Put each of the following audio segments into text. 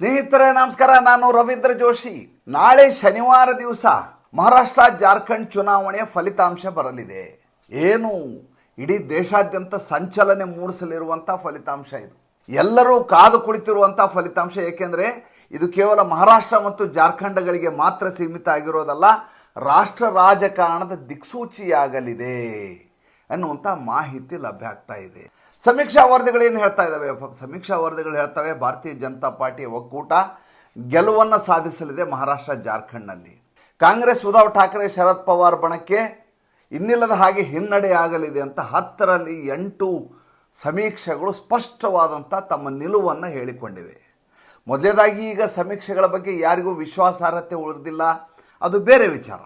ಸ್ನೇಹಿತರೆ, ನಮಸ್ಕಾರ. ನಾನು ರವೀಂದ್ರ ಜೋಶಿ. ನಾಳೆ ಶನಿವಾರ ದಿವಸ ಮಹಾರಾಷ್ಟ್ರ ಜಾರ್ಖಂಡ್ ಚುನಾವಣೆಯ ಫಲಿತಾಂಶ ಬರಲಿದೆ. ಏನು? ಇಡೀ ದೇಶಾದ್ಯಂತ ಸಂಚಲನೆ ಮೂಡಿಸಲಿರುವಂಥ ಫಲಿತಾಂಶ ಇದು. ಎಲ್ಲರೂ ಕಾದು ಕುಳಿತಿರುವಂಥ ಫಲಿತಾಂಶ. ಏಕೆಂದರೆ ಇದು ಕೇವಲ ಮಹಾರಾಷ್ಟ್ರ ಮತ್ತು ಜಾರ್ಖಂಡ್ಗಳಿಗೆ ಮಾತ್ರ ಸೀಮಿತ ಆಗಿರೋದಲ್ಲ, ರಾಷ್ಟ್ರ ರಾಜಕಾರಣದ ದಿಕ್ಸೂಚಿಯಾಗಲಿದೆ ಅನ್ನುವಂಥ ಮಾಹಿತಿ ಲಭ್ಯ ಆಗ್ತಾ ಇದೆ. ಸಮೀಕ್ಷಾ ವರದಿಗಳು ಏನು ಹೇಳ್ತಾ ಇದ್ದಾವೆ ಸಮೀಕ್ಷಾ ವರದಿಗಳು ಹೇಳ್ತವೆ, ಭಾರತೀಯ ಜನತಾ ಪಾರ್ಟಿ ಒಕ್ಕೂಟ ಗೆಲುವನ್ನು ಸಾಧಿಸಲಿದೆ ಮಹಾರಾಷ್ಟ್ರ ಜಾರ್ಖಂಡ್ನಲ್ಲಿ. ಕಾಂಗ್ರೆಸ್ ಉದ್ಧವ್ ಠಾಕ್ರೆ, ಶರದ್ ಪವಾರ್ ಬಣಕ್ಕೆ ಇನ್ನಿಲ್ಲದ ಹಾಗೆ ಹಿನ್ನಡೆ ಆಗಲಿದೆ ಅಂತ ಹತ್ತರಲ್ಲಿ ಎಂಟು ಸಮೀಕ್ಷೆಗಳು ಸ್ಪಷ್ಟವಾದಂಥ ತಮ್ಮ ನಿಲುವನ್ನು ಹೇಳಿಕೊಂಡಿವೆ. ಮೊದಲೇದಾಗಿ ಈಗ ಸಮೀಕ್ಷೆಗಳ ಬಗ್ಗೆ ಯಾರಿಗೂ ವಿಶ್ವಾಸಾರ್ಹತೆ ಉಳಿದಿಲ್ಲ. ಅದು ಬೇರೆ ವಿಚಾರ.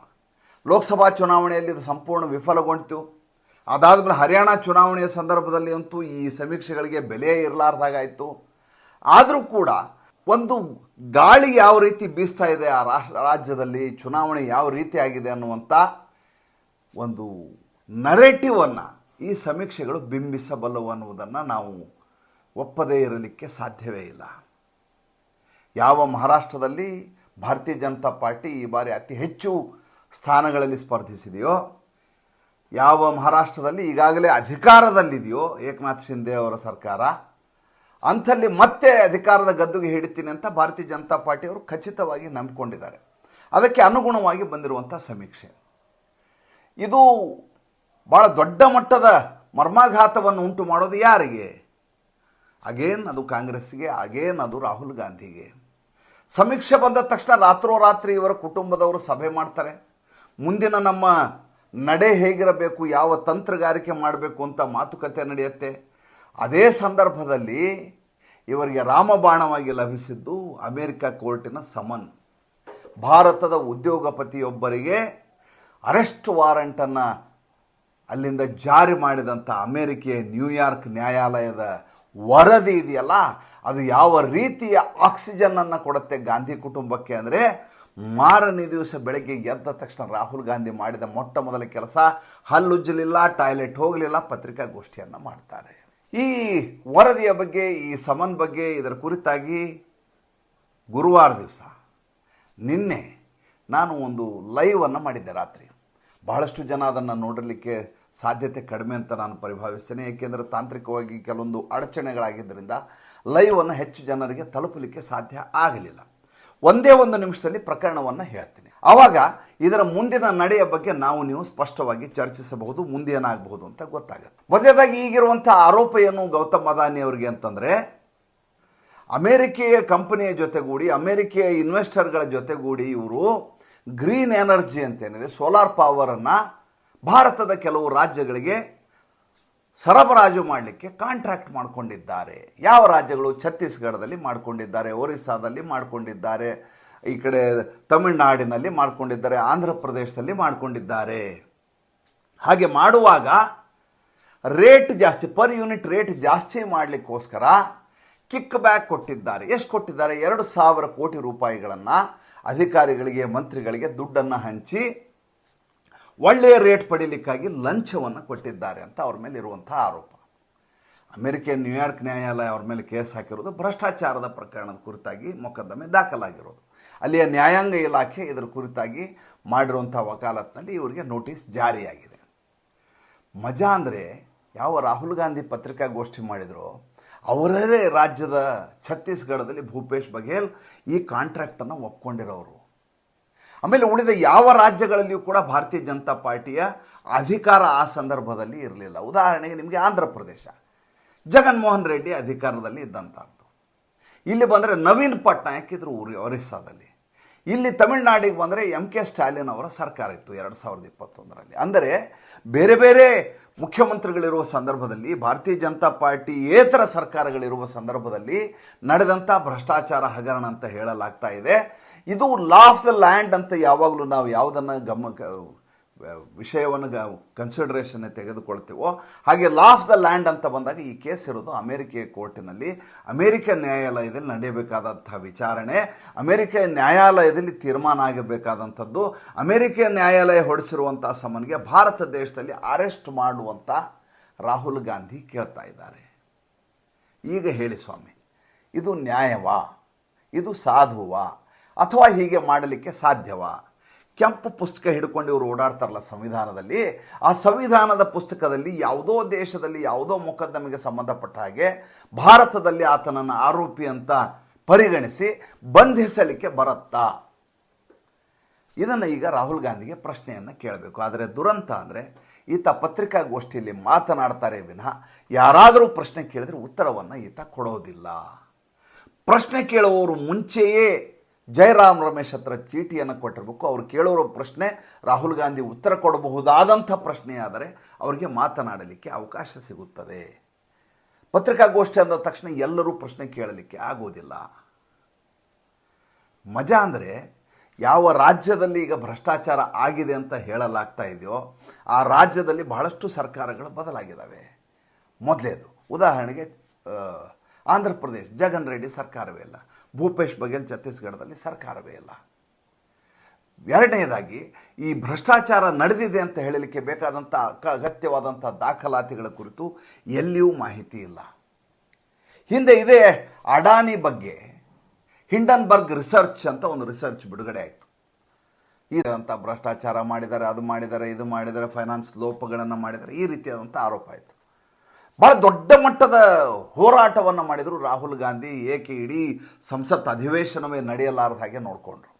ಲೋಕಸಭಾ ಚುನಾವಣೆಯಲ್ಲಿ ಇದು ಸಂಪೂರ್ಣ ವಿಫಲಗೊಂಡಿತು. ಅದಾದಮೇಲೆ ಹರಿಯಾಣ ಚುನಾವಣೆಯ ಸಂದರ್ಭದಲ್ಲಿ ಅಂತೂ ಈ ಸಮೀಕ್ಷೆಗಳಿಗೆ ಬೆಲೆ ಇರಲಾರ್ದಾಗಾಯಿತು. ಆದರೂ ಕೂಡ ಒಂದು ಗಾಳಿ ಯಾವ ರೀತಿ ಬೀಸ್ತಾ ಇದೆ ಆ ರಾಜ್ಯದಲ್ಲಿ, ಚುನಾವಣೆ ಯಾವ ರೀತಿ ಆಗಿದೆ ಅನ್ನುವಂಥ ಒಂದು ನರೇಟಿವನ್ನು ಈ ಸಮೀಕ್ಷೆಗಳು ಬಿಂಬಿಸಬಲ್ಲವು ಅನ್ನುವುದನ್ನು ನಾವು ಒಪ್ಪದೇ ಇರಲಿಕ್ಕೆ ಸಾಧ್ಯವೇ ಇಲ್ಲ. ಯಾವ ಮಹಾರಾಷ್ಟ್ರದಲ್ಲಿ ಭಾರತೀಯ ಜನತಾ ಪಾರ್ಟಿ ಈ ಬಾರಿ ಅತಿ ಹೆಚ್ಚು ಸ್ಥಾನಗಳಲ್ಲಿ ಸ್ಪರ್ಧಿಸಿದೆಯೋ ಯಾವ ಮಹಾರಾಷ್ಟ್ರದಲ್ಲಿ ಈಗಾಗಲೇ ಅಧಿಕಾರದಲ್ಲಿದೆಯೋ ಏಕನಾಥ್ ಶಿಂದೆ ಅವರ ಸರ್ಕಾರ, ಅಂಥಲ್ಲಿ ಮತ್ತೆ ಅಧಿಕಾರದ ಗದ್ದುಗೆ ಹಿಡಿತೀನಿ ಅಂತ ಭಾರತೀಯ ಜನತಾ ಪಾರ್ಟಿಯವರು ಖಚಿತವಾಗಿ ನಂಬಿಕೊಂಡಿದ್ದಾರೆ. ಅದಕ್ಕೆ ಅನುಗುಣವಾಗಿ ಬಂದಿರುವಂಥ ಸಮೀಕ್ಷೆ. ಇದು ಭಾಳ ದೊಡ್ಡ ಮಟ್ಟದ ಮರ್ಮಾಘಾತವನ್ನು ಉಂಟು ಮಾಡೋದು ಯಾರಿಗೆ? ಅಗೇನ್ ಅದು ಕಾಂಗ್ರೆಸ್ಗೆ ಅಗೇನ್ ಅದು ರಾಹುಲ್ ಗಾಂಧಿಗೆ. ಸಮೀಕ್ಷೆ ಬಂದ ತಕ್ಷಣ ರಾತ್ರೋರಾತ್ರಿ ಇವರ ಕುಟುಂಬದವರು ಸಭೆ ಮಾಡ್ತಾರೆ. ಮುಂದಿನ ನಮ್ಮ ನಡೆ ಹೇಗಿರಬೇಕು, ಯಾವ ತಂತ್ರಗಾರಿಕೆ ಮಾಡಬೇಕು ಅಂತ ಮಾತುಕತೆ ನಡೆಯುತ್ತೆ. ಅದೇ ಸಂದರ್ಭದಲ್ಲಿ ಇವರಿಗೆ ರಾಮಬಾಣವಾಗಿ ಲಭಿಸಿದ್ದು ಅಮೇರಿಕ ಕೋರ್ಟಿನ ಸಮನ್. ಭಾರತದ ಉದ್ಯೋಗಪತಿಯೊಬ್ಬರಿಗೆ ಅರೆಸ್ಟ್ ವಾರಂಟನ್ನು ಅಲ್ಲಿಂದ ಜಾರಿ ಮಾಡಿದಂಥ ಅಮೇರಿಕೆಯ ನ್ಯೂಯಾರ್ಕ್ ನ್ಯಾಯಾಲಯದ ವರದಿ ಇದೆಯಲ್ಲ, ಅದು ಯಾವ ರೀತಿಯ ಆಕ್ಸಿಜನ್ನನ್ನು ಕೊಡುತ್ತೆ ಗಾಂಧಿ ಕುಟುಂಬಕ್ಕೆ ಅಂದರೆ ಮಾರನೇ ದಿವಸ ಬೆಳಗ್ಗೆ ಎದ್ದ ತಕ್ಷಣ ರಾಹುಲ್ ಗಾಂಧಿ ಮಾಡಿದ ಮೊಟ್ಟ ಮೊದಲ ಕೆಲಸ, ಹಲ್ಲುಜ್ಜಲಿಲ್ಲ, ಟಾಯ್ಲೆಟ್ ಹೋಗಲಿಲ್ಲ, ಪತ್ರಿಕಾಗೋಷ್ಠಿಯನ್ನು ಮಾಡ್ತಾರೆ. ಈ ವರದಿಯ ಬಗ್ಗೆ, ಈ ಸಮನ್ ಬಗ್ಗೆ, ಇದರ ಕುರಿತಾಗಿ ಗುರುವಾರ ದಿವಸ ನಿನ್ನೆ ನಾನು ಒಂದು ಲೈವನ್ನು ಮಾಡಿದ್ದೆ ರಾತ್ರಿ. ಬಹಳಷ್ಟು ಜನ ಅದನ್ನು ನೋಡಲಿಕ್ಕೆ ಸಾಧ್ಯತೆ ಕಡಿಮೆ ಅಂತ ನಾನು ಪರಿಭಾವಿಸ್ತೇನೆ, ಏಕೆಂದರೆ ತಾಂತ್ರಿಕವಾಗಿ ಕೆಲವೊಂದು ಅಡಚಣೆಗಳಾಗಿದ್ದರಿಂದ ಲೈವನ್ನು ಹೆಚ್ಚು ಜನರಿಗೆ ತಲುಪಲಿಕ್ಕೆ ಸಾಧ್ಯ ಆಗಲಿಲ್ಲ. ಒಂದೇ ಒಂದು ನಿಮಿಷದಲ್ಲಿ ಪ್ರಕರಣವನ್ನು ಹೇಳ್ತೀನಿ. ಆವಾಗ ಇದರ ಮುಂದಿನ ನಡೆಯ ಬಗ್ಗೆ ನಾವು ನೀವು ಸ್ಪಷ್ಟವಾಗಿ ಚರ್ಚಿಸಬಹುದು ಮುಂದೇನಾಗಬಹುದು ಅಂತ ಗೊತ್ತಾಗುತ್ತೆ. ಮೊದಲನೇದಾಗಿ ಈಗಿರುವಂಥ ಆರೋಪ ಏನು ಗೌತಮ್ ಅದಾನಿ ಅವರಿಗೆ ಅಂತಂದರೆ, ಅಮೇರಿಕೆಯ ಕಂಪನಿಯ ಜೊತೆಗೂಡಿ, ಅಮೇರಿಕೆಯ ಇನ್ವೆಸ್ಟರ್ಗಳ ಜೊತೆಗೂಡಿ ಇವರು ಗ್ರೀನ್ ಎನರ್ಜಿ ಅಂತೇನಿದೆ ಸೋಲಾರ್ ಪವರನ್ನು ಭಾರತದ ಕೆಲವು ರಾಜ್ಯಗಳಿಗೆ ಸರಬರಾಜು ಮಾಡಲಿಕ್ಕೆ ಕಾಂಟ್ರಾಕ್ಟ್ ಮಾಡಿಕೊಂಡಿದ್ದಾರೆ. ಯಾವ ರಾಜ್ಯಗಳು? ಛತ್ತೀಸ್ಗಢದಲ್ಲಿ ಮಾಡಿಕೊಂಡಿದ್ದಾರೆ, ಒರಿಸ್ಸಾದಲ್ಲಿ ಮಾಡಿಕೊಂಡಿದ್ದಾರೆ, ಈ ಕಡೆ ತಮಿಳುನಾಡಿನಲ್ಲಿ ಮಾಡಿಕೊಂಡಿದ್ದಾರೆ ಆಂಧ್ರ ಪ್ರದೇಶದಲ್ಲಿ ಮಾಡಿಕೊಂಡಿದ್ದಾರೆ. ಹಾಗೆ ಮಾಡುವಾಗ ರೇಟ್ ಜಾಸ್ತಿ ಪರ್ ಯೂನಿಟ್ ರೇಟ್ ಜಾಸ್ತಿ ಮಾಡಲಿಕ್ಕೋಸ್ಕರ ಕಿಕ್ ಬ್ಯಾಕ್ ಕೊಟ್ಟಿದ್ದಾರೆ. ಎಷ್ಟು ಕೊಟ್ಟಿದ್ದಾರೆ? ಎರಡು ಸಾವಿರ ಕೋಟಿ ರೂಪಾಯಿಗಳನ್ನು ಅಧಿಕಾರಿಗಳಿಗೆ, ಮಂತ್ರಿಗಳಿಗೆ ದುಡ್ಡನ್ನು ಹಂಚಿ ಒಳ್ಳೆಯ ರೇಟ್ ಪಡೀಲಿಕ್ಕಾಗಿ ಲಂಚವನ್ನು ಕೊಟ್ಟಿದ್ದಾರೆ ಅಂತ ಅವ್ರ ಮೇಲೆ ಇರುವಂಥ ಆರೋಪ. ಅಮೆರಿಕನ್ ನ್ಯೂಯಾರ್ಕ್ ನ್ಯಾಯಾಲಯ ಅವ್ರ ಮೇಲೆ ಕೇಸ್ ಹಾಕಿರೋದು ಭ್ರಷ್ಟಾಚಾರದ ಪ್ರಕರಣದ ಕುರಿತಾಗಿ ಮೊಕದ್ದಮೆ ದಾಖಲಾಗಿರೋದು. ಅಲ್ಲಿಯ ನ್ಯಾಯಾಂಗ ಇಲಾಖೆ ಇದರ ಕುರಿತಾಗಿ ಮಾಡಿರುವಂಥ ವಕಾಲತ್ನಲ್ಲಿ ಇವರಿಗೆ ನೋಟಿಸ್ ಜಾರಿಯಾಗಿದೆ. ಮಜಾ ಅಂದರೆ ಯಾವ ರಾಹುಲ್ ಗಾಂಧಿ ಪತ್ರಿಕಾಗೋಷ್ಠಿ ಮಾಡಿದರೋ ಅವರೇ ರಾಜ್ಯದ ಛತ್ತೀಸ್ಗಢದಲ್ಲಿ ಭೂಪೇಶ್ ಬಘೇಲ್ ಈ ಕಾಂಟ್ರಾಕ್ಟನ್ನು ಒಪ್ಕೊಂಡಿರೋರು. ಆಮೇಲೆ ಉಳಿದ ಯಾವ ರಾಜ್ಯಗಳಲ್ಲಿಯೂ ಕೂಡ ಭಾರತೀಯ ಜನತಾ ಪಾರ್ಟಿಯ ಅಧಿಕಾರ ಆ ಸಂದರ್ಭದಲ್ಲಿ ಇರಲಿಲ್ಲ. ಉದಾಹರಣೆಗೆ ನಿಮಗೆ ಆಂಧ್ರ ಪ್ರದೇಶ. ಜಗನ್ಮೋಹನ್ ರೆಡ್ಡಿ ಅಧಿಕಾರದಲ್ಲಿ ಇದ್ದಂಥದ್ದು ಇಲ್ಲಿ ಬಂದರೆ ನವೀನ್ ಪಟ್ನಾಯಕ್ ಇದ್ರು ಊರಿ ಒರಿಸ್ಸಾದಲ್ಲಿ. ಇಲ್ಲಿ ತಮಿಳುನಾಡಿಗೆ ಬಂದರೆ ಎಂ ಕೆ ಸ್ಟಾಲಿನ್ ಅವರ ಸರ್ಕಾರ ಇತ್ತು ಎರಡು ಸಾವಿರದ ಇಪ್ಪತ್ತೊಂದರಲ್ಲಿ. ಅಂದರೆ ಬೇರೆ ಬೇರೆ ಮುಖ್ಯಮಂತ್ರಿಗಳಿರುವ ಸಂದರ್ಭದಲ್ಲಿ, ಭಾರತೀಯ ಜನತಾ ಪಾರ್ಟಿ ಏತರ ಸರ್ಕಾರಗಳಿರುವ ಸಂದರ್ಭದಲ್ಲಿ ನಡೆದಂಥ ಭ್ರಷ್ಟಾಚಾರ ಹಗರಣ ಅಂತ ಹೇಳಲಾಗ್ತಾ ಇದೆ. ಇದು ಲಾ ಆಫ್ ದ ಲ್ಯಾಂಡ್ ಅಂತ ಯಾವಾಗಲೂ ನಾವು ಯಾವುದನ್ನು ಗಮ ವಿಷಯವನ್ನು ಗ ಕನ್ಸಿಡರೇಷನ್ ತೆಗೆದುಕೊಳ್ತೀವೋ, ಹಾಗೆ ಲಾ ಆಫ್ ದ ಲ್ಯಾಂಡ್ ಅಂತ ಬಂದಾಗ ಈ ಕೇಸ್ ಇರೋದು ಅಮೆರಿಕ ಕೋರ್ಟಿನಲ್ಲಿ. ಅಮೆರಿಕ ನ್ಯಾಯಾಲಯದಲ್ಲಿ ನಡೆಯಬೇಕಾದಂಥ ವಿಚಾರಣೆ, ಅಮೆರಿಕ ನ್ಯಾಯಾಲಯದಲ್ಲಿ ತೀರ್ಮಾನ ಆಗಬೇಕಾದಂಥದ್ದು, ಅಮೆರಿಕ ನ್ಯಾಯಾಲಯ ಹೊಡೆಸಿರುವಂಥ ಸಮನ್ಗೆ ಭಾರತ ದೇಶದಲ್ಲಿ ಅರೆಸ್ಟ್ ಮಾಡುವಂಥ ರಾಹುಲ್ ಗಾಂಧಿ ಕೇಳ್ತಾ ಇದ್ದಾರೆ. ಈಗ ಹೇಳಿ ಸ್ವಾಮಿ, ಇದು ನ್ಯಾಯವಾ? ಇದು ಸಾಧುವಾ? ಅಥವಾ ಹೀಗೆ ಮಾಡಲಿಕ್ಕೆ ಸಾಧ್ಯವಾ? ಕೆಂಪು ಪುಸ್ತಕ ಹಿಡ್ಕೊಂಡು ಇವರು ಓಡಾಡ್ತಾರಲ್ಲ ಸಂವಿಧಾನದಲ್ಲಿ, ಆ ಸಂವಿಧಾನದ ಪುಸ್ತಕದಲ್ಲಿ ಯಾವುದೋ ದೇಶದಲ್ಲಿ ಯಾವುದೋ ಮೊಕದ್ದಮೆಗೆ ಸಂಬಂಧಪಟ್ಟ ಹಾಗೆ ಭಾರತದಲ್ಲಿ ಆತನನ್ನು ಆರೋಪಿ ಅಂತ ಪರಿಗಣಿಸಿ ಬಂಧಿಸಲಿಕ್ಕೆ ಬರುತ್ತಾ? ಇದನ್ನು ಈಗ ರಾಹುಲ್ ಗಾಂಧಿಗೆ ಪ್ರಶ್ನೆಯನ್ನು ಕೇಳಬೇಕು. ಆದರೆ ದುರಂತ ಅಂದರೆ ಈತ ಪತ್ರಿಕಾಗೋಷ್ಠಿಯಲ್ಲಿ ಮಾತನಾಡ್ತಾರೆ ವಿನಃ ಯಾರಾದರೂ ಪ್ರಶ್ನೆ ಕೇಳಿದರೆ ಉತ್ತರವನ್ನು ಈತ ಕೊಡೋದಿಲ್ಲ. ಪ್ರಶ್ನೆ ಕೇಳುವವರು ಮುಂಚೆಯೇ ಜಯರಾಮ್ ರಮೇಶ್ ಹತ್ರ ಚೀಟಿಯನ್ನು ಕೊಟ್ಟಿರಬೇಕು. ಅವ್ರು ಕೇಳೋರ ಪ್ರಶ್ನೆ, ರಾಹುಲ್ ಗಾಂಧಿ ಉತ್ತರ ಕೊಡಬಹುದಾದಂಥ ಪ್ರಶ್ನೆ ಆದರೆ ಅವರಿಗೆ ಮಾತನಾಡಲಿಕ್ಕೆ ಅವಕಾಶ ಸಿಗುತ್ತದೆ. ಪತ್ರಿಕಾಗೋಷ್ಠಿ ಅಂದ ತಕ್ಷಣ ಎಲ್ಲರೂ ಪ್ರಶ್ನೆ ಕೇಳಲಿಕ್ಕೆ ಆಗೋದಿಲ್ಲ. ಮಜಾ ಅಂದರೆ ಯಾವ ರಾಜ್ಯದಲ್ಲಿ ಈಗ ಭ್ರಷ್ಟಾಚಾರ ಆಗಿದೆ ಅಂತ ಹೇಳಲಾಗ್ತಾ ಇದೆಯೋ ಆ ರಾಜ್ಯದಲ್ಲಿ ಬಹಳಷ್ಟು ಸರ್ಕಾರಗಳು ಬದಲಾಗಿದ್ದಾವೆ. ಮೊದಲೇದು, ಉದಾಹರಣೆಗೆ ಆಂಧ್ರ ಪ್ರದೇಶ್, ಜಗನ್ ರೆಡ್ಡಿ ಸರ್ಕಾರವೇ ಇಲ್ಲ ಭೂಪೇಶ್ ಬಘೇಲ್ ಛತ್ತೀಸ್ಗಢದಲ್ಲಿ ಸರ್ಕಾರವೇ ಇಲ್ಲ. ಎರಡನೇದಾಗಿ, ಈ ಭ್ರಷ್ಟಾಚಾರ ನಡೆದಿದೆ ಅಂತ ಹೇಳಲಿಕ್ಕೆ ಬೇಕಾದಂಥ ಅಗತ್ಯವಾದಂಥ ದಾಖಲಾತಿಗಳ ಕುರಿತು ಎಲ್ಲಿಯೂ ಮಾಹಿತಿ ಇಲ್ಲ. ಹಿಂದೆ ಇದೇ ಅಡಾನಿ ಬಗ್ಗೆ, ಹಿಂಡನ್ಬರ್ಗ್ ರಿಸರ್ಚ್ ಅಂತ ಒಂದು ರಿಸರ್ಚ್ ಬಿಡುಗಡೆ ಆಯಿತು. ಇದಂಥ ಭ್ರಷ್ಟಾಚಾರ ಮಾಡಿದ್ದಾರೆ, ಅದು ಮಾಡಿದ್ದಾರೆ, ಇದು ಮಾಡಿದ್ದಾರೆ, ಫೈನಾನ್ಸ್ ಲೋಪಗಳನ್ನು ಮಾಡಿದ್ದಾರೆ, ಈ ರೀತಿಯಾದಂಥ ಆರೋಪ ಆಯಿತು. ಭಾಳ ದೊಡ್ಡ ಮಟ್ಟದ ಹೋರಾಟವನ್ನು ಮಾಡಿದರು ರಾಹುಲ್ ಗಾಂಧಿ, ಏಕೆ ಇಡೀ ಸಂಸತ್ ಅಧಿವೇಶನವೇ ನಡೆಯಲಾರದ ಹಾಗೆ ನೋಡಿಕೊಂಡ್ರು.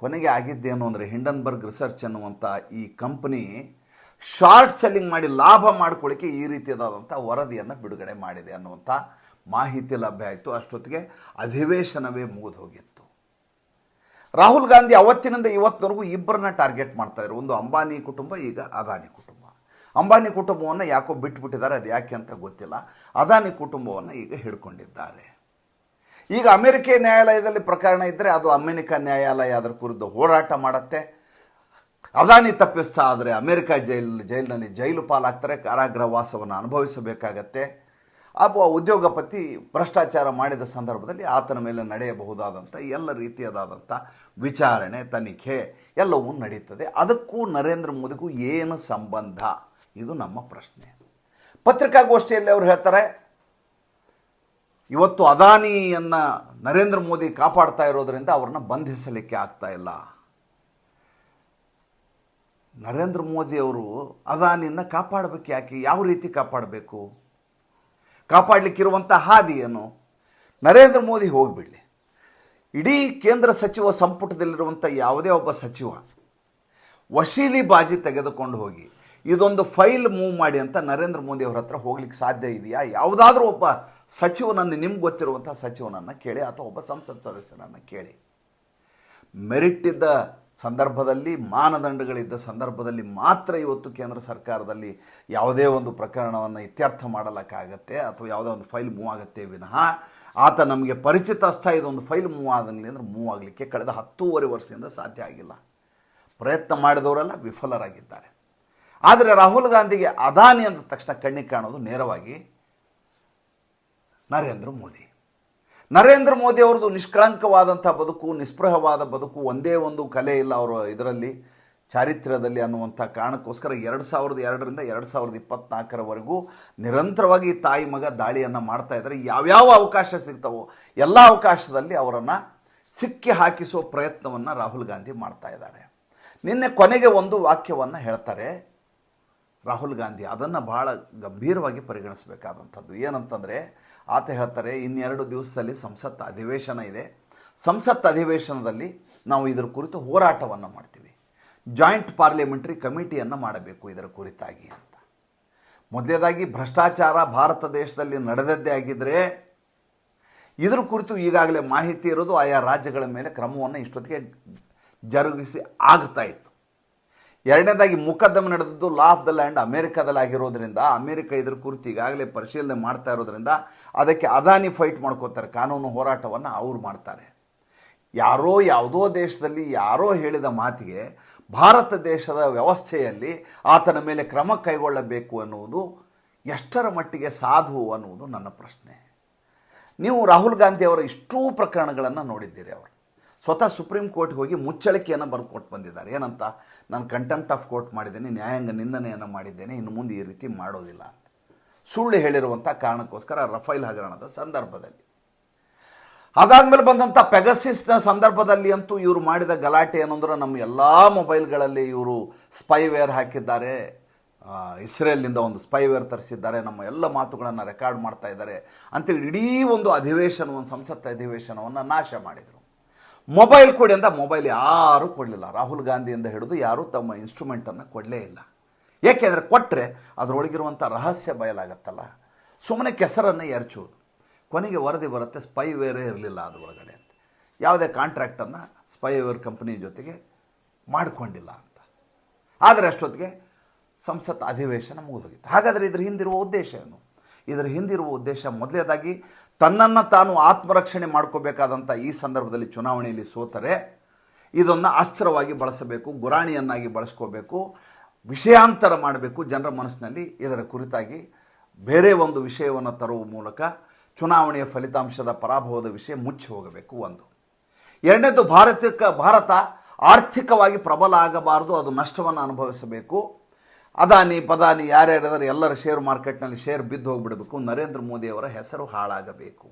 ಕೊನೆಗೆ ಆಗಿದ್ದೇನು ಅಂದರೆ ಹಿಂಡನ್ಬರ್ಗ್ ರಿಸರ್ಚ್ ಅನ್ನುವಂಥ ಈ ಕಂಪನಿ ಶಾರ್ಟ್ ಸೆಲ್ಲಿಂಗ್ ಮಾಡಿ ಲಾಭ ಮಾಡ್ಕೊಳ್ಳಿಕ್ಕೆ ಈ ರೀತಿಯಾದಂಥ ವರದಿಯನ್ನು ಬಿಡುಗಡೆ ಮಾಡಿದೆ ಅನ್ನುವಂಥ ಮಾಹಿತಿ ಲಭ್ಯ ಆಯಿತು. ಅಷ್ಟೊತ್ತಿಗೆ ಅಧಿವೇಶನವೇ ಮುಗಿದು ಹೋಗಿತ್ತು ರಾಹುಲ್ ಗಾಂಧಿ ಅವತ್ತಿನಿಂದ ಇವತ್ತಿನವರೆಗೂ ಇಬ್ಬರನ್ನ ಟಾರ್ಗೆಟ್ ಮಾಡ್ತಾ ಇದ್ರು. ಒಂದು ಅಂಬಾನಿ ಕುಟುಂಬ, ಈಗ ಅದಾನಿ ಕುಟುಂಬ. ಅಂಬಾನಿ ಕುಟುಂಬವನ್ನು ಯಾಕೋ ಬಿಟ್ಬಿಟ್ಟಿದ್ದಾರೆ, ಅದು ಯಾಕೆ ಅಂತ ಗೊತ್ತಿಲ್ಲ. ಅದಾನಿ ಕುಟುಂಬವನ್ನು ಈಗ ಹಿಡ್ಕೊಂಡಿದ್ದಾರೆ. ಈಗ ಅಮೆರಿಕ ನ್ಯಾಯಾಲಯದಲ್ಲಿ ಪ್ರಕರಣ ಇದ್ದರೆ ಅದು ಅಮೆರಿಕ ನ್ಯಾಯಾಲಯ ಅದರ ಕುರಿತು ಹೋರಾಟ ಮಾಡುತ್ತೆ. ಅದಾನಿ ತಪ್ಪಿಸ್ತಾ ಆದರೆ ಅಮೆರಿಕ ಜೈಲ್, ಜೈಲಿನಲ್ಲಿ ಜೈಲು ಪಾಲಾಗ್ತಾರೆ ಕಾರಾಗೃಹ ವಾಸವನ್ನು ಅನುಭವಿಸಬೇಕಾಗತ್ತೆ ಅಬ್ಬ ಉದ್ಯೋಗಪತಿ ಭ್ರಷ್ಟಾಚಾರ ಮಾಡಿದ ಸಂದರ್ಭದಲ್ಲಿ ಆತನ ಮೇಲೆ ನಡೆಯಬಹುದಾದಂಥ ಎಲ್ಲ ರೀತಿಯದಾದಂಥ ವಿಚಾರಣೆ, ತನಿಖೆ ಎಲ್ಲವೂ ನಡೀತದೆ. ಅದಕ್ಕೂ ನರೇಂದ್ರ ಮೋದಿಗೂ ಏನು ಸಂಬಂಧ? ಇದು ನಮ್ಮ ಪ್ರಶ್ನೆ. ಪತ್ರಿಕಾಗೋಷ್ಠಿಯಲ್ಲಿ ಅವರು ಹೇಳ್ತಾರೆ, ಇವತ್ತು ಅದಾನಿಯನ್ನು ನರೇಂದ್ರ ಮೋದಿ ಕಾಪಾಡ್ತಾ ಇರೋದರಿಂದ ಅವ್ರನ್ನ ಬಂಧಿಸಲಿಕ್ಕೆ ಆಗ್ತಾ ಇಲ್ಲ. ನರೇಂದ್ರ ಮೋದಿ ಅವರು ಅದಾನಿಯನ್ನು ಕಾಪಾಡಬೇಕು ಯಾಕೆ? ಯಾವ ರೀತಿ ಕಾಪಾಡಬೇಕು? ಕಾಪಾಡಲಿಕ್ಕಿರುವಂಥ ಹಾದಿ ಏನು? ನರೇಂದ್ರ ಮೋದಿ ಹೋಗಿಬಿಡಲಿ. ಇಡೀ ಕೇಂದ್ರ ಸಚಿವ ಸಂಪುಟದಲ್ಲಿರುವಂಥ ಯಾವುದೇ ಒಬ್ಬ ಸಚಿವ, ವಶೀಲಿ ಬಾಜಿ ತೆಗೆದುಕೊಂಡು ಹೋಗಿ ಇದೊಂದು ಫೈಲ್ ಮೂವ್ ಮಾಡಿ ಅಂತ ನರೇಂದ್ರ ಮೋದಿ ಅವ್ರ ಹತ್ರ ಹೋಗ್ಲಿಕ್ಕೆ ಸಾಧ್ಯ ಇದೆಯಾ? ಯಾವುದಾದ್ರೂ ಒಬ್ಬ ಸಚಿವನನ್ನು, ನಿಮ್ಗೆ ಗೊತ್ತಿರುವಂಥ ಸಚಿವನನ್ನು ಕೇಳಿ, ಅಥವಾ ಒಬ್ಬ ಸಂಸತ್ ಸದಸ್ಯನನ್ನು ಕೇಳಿ. ಮೆರಿಟ್ ಇದ್ದ ಸಂದರ್ಭದಲ್ಲಿ, ಮಾನದಂಡಗಳಿದ್ದ ಸಂದರ್ಭದಲ್ಲಿ ಮಾತ್ರ ಇವತ್ತು ಕೇಂದ್ರ ಸರ್ಕಾರದಲ್ಲಿ ಯಾವುದೇ ಒಂದು ಪ್ರಕರಣವನ್ನು ಇತ್ಯರ್ಥ ಮಾಡಲಿಕ್ಕಾಗತ್ತೆ, ಅಥವಾ ಯಾವುದೇ ಒಂದು ಫೈಲ್ ಮೂವ್ ಆಗುತ್ತೆ ವಿನಃ, ಆತ ನಮಗೆ ಪರಿಚಿತಸ್ಥ ಇದೊಂದು ಫೈಲ್ ಮೂವ್ ಆದಂಗಿಲ್ಲ ಅಂದರೆ ಮೂವ್ ಆಗಲಿಕ್ಕೆ ಕಳೆದ ಹತ್ತೂವರೆ ವರ್ಷದಿಂದ ಸಾಧ್ಯ ಆಗಿಲ್ಲ. ಪ್ರಯತ್ನ ಮಾಡಿದವರೆಲ್ಲ ವಿಫಲರಾಗಿದ್ದಾರೆ. ಆದರೆ ರಾಹುಲ್ ಗಾಂಧಿಗೆ ಅದಾನಿ ಅಂದ ತಕ್ಷಣ ಕಣ್ಣಿಗೆ ಕಾಣೋದು ನೇರವಾಗಿ ನರೇಂದ್ರ ಮೋದಿ. ನರೇಂದ್ರ ಮೋದಿ ಅವ್ರದ್ದು ನಿಷ್ಕಳಂಕವಾದಂಥ ಬದುಕು, ನಿಸ್ಪೃಹವಾದ ಬದುಕು, ಒಂದೇ ಒಂದು ಕಲೆ ಇಲ್ಲ ಅವರ ಇದರಲ್ಲಿ, ಚಾರಿತ್ರ್ಯದಲ್ಲಿ ಅನ್ನುವಂಥ ಕಾರಣಕ್ಕೋಸ್ಕರ ಎರಡು ಸಾವಿರದ ಎರಡರಿಂದ ಎರಡು ಸಾವಿರದ ಇಪ್ಪತ್ನಾಲ್ಕರವರೆಗೂ ನಿರಂತರವಾಗಿ ತಾಯಿ ಮಗ ದಾಳಿಯನ್ನು ಮಾಡ್ತಾ ಇದ್ದಾರೆ. ಯಾವ್ಯಾವ ಅವಕಾಶ ಸಿಗ್ತವೋ ಎಲ್ಲ ಅವಕಾಶದಲ್ಲಿ ಅವರನ್ನು ಸಿಕ್ಕಿ ಹಾಕಿಸುವ ಪ್ರಯತ್ನವನ್ನು ರಾಹುಲ್ ಗಾಂಧಿ ಮಾಡ್ತಾ ಇದ್ದಾರೆ. ನಿನ್ನೆ ಕೊನೆಗೆ ಒಂದು ವಾಕ್ಯವನ್ನು ಹೇಳ್ತಾರೆ. ರಾಹುಲ್ ಗಾಂಧಿ ಅದನ್ನು ಭಾಳ ಗಂಭೀರವಾಗಿ ಪರಿಗಣಿಸಬೇಕಾದಂಥದ್ದು. ಏನಂತಂದರೆ, ಆತ ಹೇಳ್ತಾರೆ, ಇನ್ನೆರಡು ದಿವಸದಲ್ಲಿ ಸಂಸತ್ ಅಧಿವೇಶನ ಇದೆ. ಸಂಸತ್ ಅಧಿವೇಶನದಲ್ಲಿ ನಾವು ಇದರ ಕುರಿತು ಹೋರಾಟವನ್ನು ಮಾಡ್ತೀವಿ. ಜಾಯಿಂಟ್ ಪಾರ್ಲಿಮೆಂಟ್ರಿ ಕಮಿಟಿಯನ್ನು ಮಾಡಬೇಕು ಇದರ ಕುರಿತಾಗಿ ಅಂತ. ಮೊದಲೇದಾಗಿ ಭ್ರಷ್ಟಾಚಾರ ಭಾರತ ದೇಶದಲ್ಲಿ ನಡೆದದ್ದೇ ಆಗಿದ್ದರೆ ಇದರ ಕುರಿತು ಈಗಾಗಲೇ ಮಾಹಿತಿ ಇರೋದು ಆಯಾ ರಾಜ್ಯಗಳ ಮೇಲೆ ಕ್ರಮವನ್ನು ಇಷ್ಟೊತ್ತಿಗೆ ಜರುಗಿಸಿ ಆಗ್ತಾ ಇತ್ತು. ಎರಡನೇದಾಗಿ ಮುಕದ್ದಮೆ ನಡೆದದ್ದು ಲಾ ಆಫ್ ದ ಲ್ಯಾಂಡ್ ಅಮೇರಿಕಾದಲ್ಲಿ ಆಗಿರೋದ್ರಿಂದ ಅಮೇರಿಕ ಇದ್ರ ಕುರಿತು ಈಗಾಗಲೇ ಪರಿಶೀಲನೆ ಮಾಡ್ತಾ ಇರೋದ್ರಿಂದ ಅದಕ್ಕೆ ಅದಾನಿ ಫೈಟ್ ಮಾಡ್ಕೋತಾರೆ, ಕಾನೂನು ಹೋರಾಟವನ್ನು ಅವ್ರು ಮಾಡ್ತಾರೆ. ಯಾರೋ ಯಾವುದೋ ದೇಶದಲ್ಲಿ ಯಾರೋ ಹೇಳಿದ ಮಾತಿಗೆ ಭಾರತ ದೇಶದ ವ್ಯವಸ್ಥೆಯಲ್ಲಿ ಆತನ ಮೇಲೆ ಕ್ರಮ ಕೈಗೊಳ್ಳಬೇಕು ಅನ್ನುವುದು ಎಷ್ಟರ ಮಟ್ಟಿಗೆ ಸಾಧು ಅನ್ನುವುದು ನನ್ನ ಪ್ರಶ್ನೆ. ನೀವು ರಾಹುಲ್ ಗಾಂಧಿ ಅವರ ಇಷ್ಟೂ ಪ್ರಕರಣಗಳನ್ನು ನೋಡಿದ್ದೀರಿ ಅವರು. ಸ್ವತಃ ಸುಪ್ರೀಂ ಕೋರ್ಟ್ಗೆ ಹೋಗಿ ಮುಚ್ಚಳಿಕೆಯನ್ನು ಬರೆದು ಕೊಟ್ಟು ಬಂದಿದ್ದಾರೆ. ಏನಂತ? ನಾನು ಕಂಟೆಂಪ್ಟ್ ಆಫ್ ಕೋರ್ಟ್ ಮಾಡಿದ್ದೇನೆ, ನ್ಯಾಯಾಂಗ ನಿಂದನೆಯನ್ನು ಮಾಡಿದ್ದೇನೆ, ಇನ್ನು ಮುಂದೆ ಈ ರೀತಿ ಮಾಡೋದಿಲ್ಲ ಅಂತ. ಸುಳ್ಳು ಹೇಳಿರುವಂಥ ಕಾರಣಕ್ಕೋಸ್ಕರ ರಫೈಲ್ ಹಗರಣದ ಸಂದರ್ಭದಲ್ಲಿ. ಅದಾದಮೇಲೆ ಬಂದಂಥ ಪೆಗಸಿಸ್ನ ಸಂದರ್ಭದಲ್ಲಿ ಅಂತೂ ಇವರು ಮಾಡಿದ ಗಲಾಟೆ ಏನಂದ್ರೆ ನಮ್ಮ ಎಲ್ಲ ಮೊಬೈಲ್ಗಳಲ್ಲಿ ಇವರು ಸ್ಪೈವೇರ್ ಹಾಕಿದ್ದಾರೆ. ಇಸ್ರೇಲ್ನಿಂದ ಒಂದು ಸ್ಪೈವೇರ್ ತರಿಸಿದ್ದಾರೆ. ನಮ್ಮ ಎಲ್ಲ ಮಾತುಗಳನ್ನು ರೆಕಾರ್ಡ್ ಮಾಡ್ತಾ ಇದ್ದಾರೆ. ಅಂತೇಳಿ ಇಡೀ ಒಂದು ಅಧಿವೇಶನ, ಒಂದು ಸಂಸತ್ ಅಧಿವೇಶನವನ್ನು ನಾಶ ಮಾಡಿದರು. ಮೊಬೈಲ್ ಕೊಡಿ ಅಂತ ಮೊಬೈಲ್ ಯಾರೂ ಕೊಡಲಿಲ್ಲ. ರಾಹುಲ್ ಗಾಂಧಿಯಿಂದ ಹಿಡಿದು ಯಾರೂ ತಮ್ಮ ಇನ್ಸ್ಟ್ರೂಮೆಂಟನ್ನು ಕೊಡಲೇ ಇಲ್ಲ. ಏಕೆಂದರೆ ಕೊಟ್ಟರೆ ಅದರೊಳಗಿರುವಂಥ ರಹಸ್ಯ ಬಯಲಾಗತ್ತಲ್ಲ. ಸುಮ್ಮನೆ ಕೆಸರನ್ನು ಎರಚುವುದು ಕೊನೆಗೆ ವರದಿ ಬರುತ್ತೆ ಸ್ಪೈವೇರೇ ಇರಲಿಲ್ಲ ಅದರೊಳಗಡೆ ಅಂತ. ಯಾವುದೇ ಕಾಂಟ್ರಾಕ್ಟನ್ನು ಸ್ಪೈವೇರ್ ಕಂಪ್ನಿ ಜೊತೆಗೆ ಮಾಡಿಕೊಂಡಿಲ್ಲ ಅಂತ. ಆದರೆ ಅಷ್ಟೊತ್ತಿಗೆ ಸಂಸತ್ ಅಧಿವೇಶನ ಮುಗಿದೋಗಿತ್ತು. ಹಾಗಾದರೆ ಇದ್ರ ಹಿಂದಿರುವ ಉದ್ದೇಶ ಏನು? ಇದರ ಹಿಂದಿರುವ ಉದ್ದೇಶ ಮೊದಲನೇದಾಗಿ ತನ್ನನ್ನು ತಾನು ಆತ್ಮರಕ್ಷಣೆ ಮಾಡ್ಕೋಬೇಕಾದಂಥ ಈ ಸಂದರ್ಭದಲ್ಲಿ ಚುನಾವಣೆಯಲ್ಲಿ ಸೋತರೆ ಇದನ್ನು ಅಸ್ತ್ರವಾಗಿ ಬಳಸಬೇಕು, ಗುರಾಣಿಯನ್ನಾಗಿ ಬಳಸ್ಕೋಬೇಕು, ವಿಷಯಾಂತರ ಮಾಡಬೇಕು ಜನರ ಮನಸ್ಸಿನಲ್ಲಿ ಇದರ ಕುರಿತಾಗಿ ಬೇರೆ ಒಂದು ವಿಷಯವನ್ನು ತರುವ ಮೂಲಕ ಚುನಾವಣೆಯ ಫಲಿತಾಂಶದ ಪರಾಭವದ ವಿಷಯ ಮುಚ್ಚಿ ಹೋಗಬೇಕು ಒಂದು. ಎರಡನೇದು ಭಾರತಕ್ಕೆ ಭಾರತ ಆರ್ಥಿಕವಾಗಿ ಪ್ರಬಲ ಆಗಬಾರದು, ಅದು ನಷ್ಟವನ್ನು ಅನುಭವಿಸಬೇಕು. ಅದಾನಿ ಪದಾನಿ ಯಾರ್ಯಾರಿದ್ದಾರೆ ಎಲ್ಲರ ಶೇರ್ ಮಾರ್ಕೆಟ್ನಲ್ಲಿ ಶೇರ್ ಬಿದ್ದು ಹೋಗ್ಬಿಡಬೇಕು. ನರೇಂದ್ರ ಮೋದಿಯವರ ಹೆಸರು ಹಾಳಾಗಬೇಕು.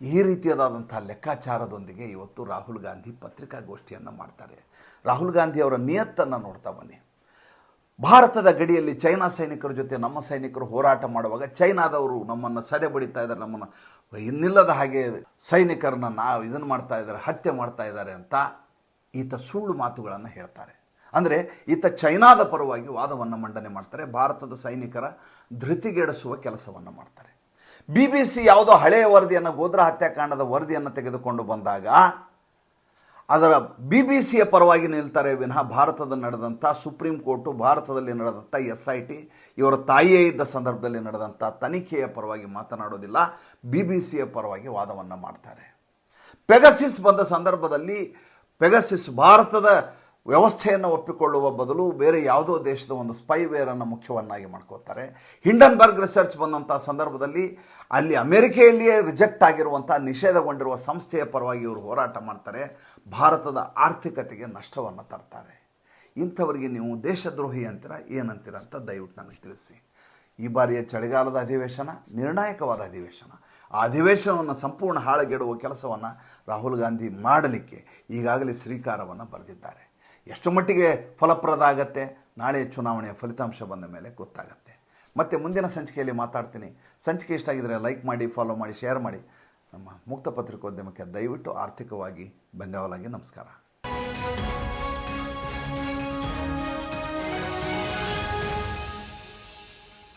ಈ ರೀತಿಯಾದಂಥ ಲೆಕ್ಕಾಚಾರದೊಂದಿಗೆ ಇವತ್ತು ರಾಹುಲ್ ಗಾಂಧಿ ಪತ್ರಿಕಾಗೋಷ್ಠಿಯನ್ನು ಮಾಡ್ತಾರೆ. ರಾಹುಲ್ ಗಾಂಧಿ ಅವರ ನಿಯತ್ತನ್ನು ನೋಡ್ತಾ ಬನ್ನಿ. ಭಾರತದ ಗಡಿಯಲ್ಲಿ ಚೈನಾ ಸೈನಿಕರ ಜೊತೆ ನಮ್ಮ ಸೈನಿಕರು ಹೋರಾಟ ಮಾಡುವಾಗ ಚೈನಾದವರು ನಮ್ಮನ್ನು ಸದೆ ಬಡಿತಾ ಇದ್ದಾರೆ, ನಮ್ಮನ್ನು ಇನ್ನಿಲ್ಲದ ಹಾಗೆ ಸೈನಿಕರನ್ನ ನಾವು ಇದನ್ನು ಮಾಡ್ತಾ ಇದ್ದಾರೆ, ಹತ್ಯೆ ಮಾಡ್ತಾ ಇದ್ದಾರೆ ಅಂತ ಈತ ಸುಳ್ಳು ಮಾತುಗಳನ್ನು ಹೇಳ್ತಾರೆ. ಅಂದರೆ ಈತ ಚೈನಾದ ಪರವಾಗಿ ವಾದವನ್ನು ಮಂಡನೆ ಮಾಡ್ತಾರೆ, ಭಾರತದ ಸೈನಿಕರ ಧೃತಿಗೆಡಿಸುವ ಕೆಲಸವನ್ನು ಮಾಡ್ತಾರೆ. ಬಿ ಬಿ ಸಿ ಯಾವುದೋ ಹಳೆಯ ವರದಿಯನ್ನು, ಗೋದ್ರ ಹತ್ಯಾಕಾಂಡದ ವರದಿಯನ್ನು ತೆಗೆದುಕೊಂಡು ಬಂದಾಗ, ಅದರ ಬಿ ಬಿ ಸಿಯ ಪರವಾಗಿ ನಿಲ್ತಾರೆ ವಿನಃ ಭಾರತದ ನಡೆದಂಥ ಸುಪ್ರೀಂ ಕೋರ್ಟು ಭಾರತದಲ್ಲಿ ನಡೆದಂಥ ಎಸ್ ಐ ಟಿ ಇವರ ತಾಯಿಯೇ ಇದ್ದ ಸಂದರ್ಭದಲ್ಲಿ ನಡೆದಂಥ ತನಿಖೆಯ ಪರವಾಗಿ ಮಾತನಾಡೋದಿಲ್ಲ ಬಿ ಬಿ ಸಿಯ ಪರವಾಗಿ ವಾದವನ್ನು ಮಾಡ್ತಾರೆ. ಪೆಗಸಿಸ್ ಬಂದ ಸಂದರ್ಭದಲ್ಲಿ ಪೆಗಸಿಸ್ ಭಾರತದ ವ್ಯವಸ್ಥೆಯನ್ನು ಒಪ್ಪಿಕೊಳ್ಳುವ ಬದಲು ಬೇರೆ ಯಾವುದೋ ದೇಶದ ಒಂದು ಸ್ಪೈವೇರನ್ನು ಮುಖ್ಯವನ್ನಾಗಿ ಮಾಡ್ಕೋತಾರೆ. ಹಿಂಡನ್ಬರ್ಗ್ ರಿಸರ್ಚ್ ಬಂದಂಥ ಸಂದರ್ಭದಲ್ಲಿ ಅಲ್ಲಿ ಅಮೆರಿಕೆಯಲ್ಲಿಯೇ ರಿಜೆಕ್ಟ್ ಆಗಿರುವಂಥ ನಿಷೇಧಗೊಂಡಿರುವ ಸಂಸ್ಥೆಯ ಪರವಾಗಿ ಇವರು ಹೋರಾಟ ಮಾಡ್ತಾರೆ. ಭಾರತದ ಆರ್ಥಿಕತೆಗೆ ನಷ್ಟವನ್ನು ತರ್ತಾರೆ. ಇಂಥವರಿಗೆ ನೀವು ದೇಶದ್ರೋಹಿ ಅಂತೀರ, ಏನಂತೀರ ಅಂತ ದಯವಿಟ್ಟು ನನಗೆ ತಿಳಿಸಿ. ಈ ಬಾರಿಯ ಚಳಿಗಾಲದ ಅಧಿವೇಶನ ನಿರ್ಣಾಯಕವಾದ ಅಧಿವೇಶನ. ಆ ಅಧಿವೇಶನವನ್ನು ಸಂಪೂರ್ಣ ಹಾಳಗೆಡುವ ಕೆಲಸವನ್ನು ರಾಹುಲ್ ಗಾಂಧಿ ಮಾಡಲಿಕ್ಕೆ ಈಗಾಗಲೇ ಶ್ರೀಕಾರವನ್ನು ಬರೆದಿದ್ದಾರೆ. ಎಷ್ಟು ಮಟ್ಟಿಗೆ ಫಲಪ್ರದ ಆಗತ್ತೆ ನಾಳೆ ಚುನಾವಣೆಯ ಫಲಿತಾಂಶ ಬಂದ ಮೇಲೆ ಗೊತ್ತಾಗತ್ತೆ. ಮತ್ತು ಮುಂದಿನ ಸಂಚಿಕೆಯಲ್ಲಿ ಮಾತಾಡ್ತೀನಿ. ಸಂಚಿಕೆ ಇಷ್ಟ ಆಗಿದರೆ ಲೈಕ್ ಮಾಡಿ, ಫಾಲೋ ಮಾಡಿ, ಶೇರ್ ಮಾಡಿ. ನಮ್ಮ ಮುಕ್ತ ಪತ್ರಿಕೋದ್ಯಮಕ್ಕೆ ದಯವಿಟ್ಟು ಆರ್ಥಿಕವಾಗಿ ಬೆಂಗಾವಲಾಗಿ ನಮಸ್ಕಾರ.